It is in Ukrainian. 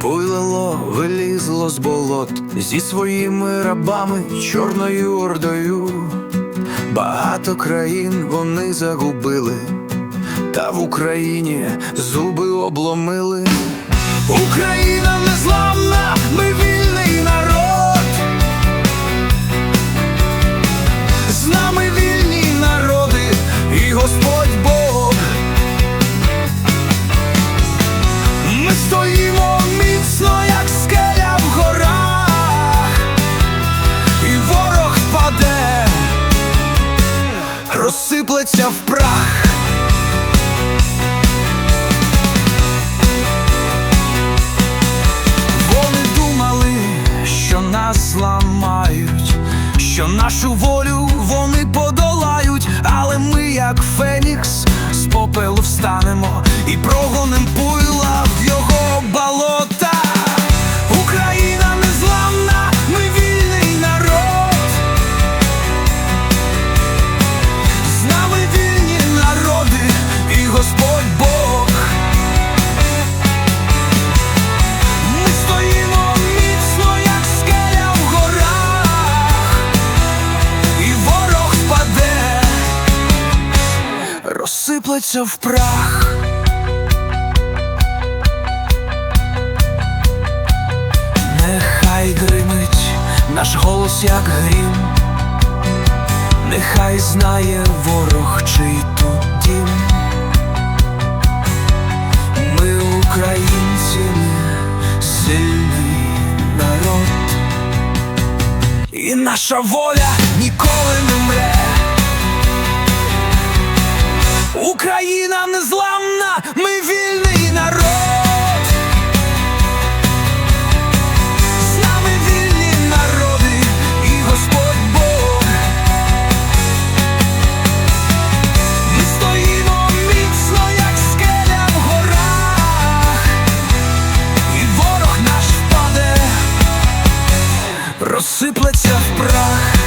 Пуйлило вилізло з болот зі своїми рабами, чорною ордою. Багато країн вони загубили, та в Україні зуби обломили. Україна незламна, ми розсиплеться в прах. Вони думали, що нас зламають, що нашу волю вони подолають, але ми, як Фенікс, з попелу встанемо і прогоним пуйла в його болота. Розсиплеться в прах. Нехай гримить наш голос, як грім, нехай знає ворог, чий тут дім. Ми українці, сильний народ, і наша воля ніколи не мре. Розсиплеться в прах.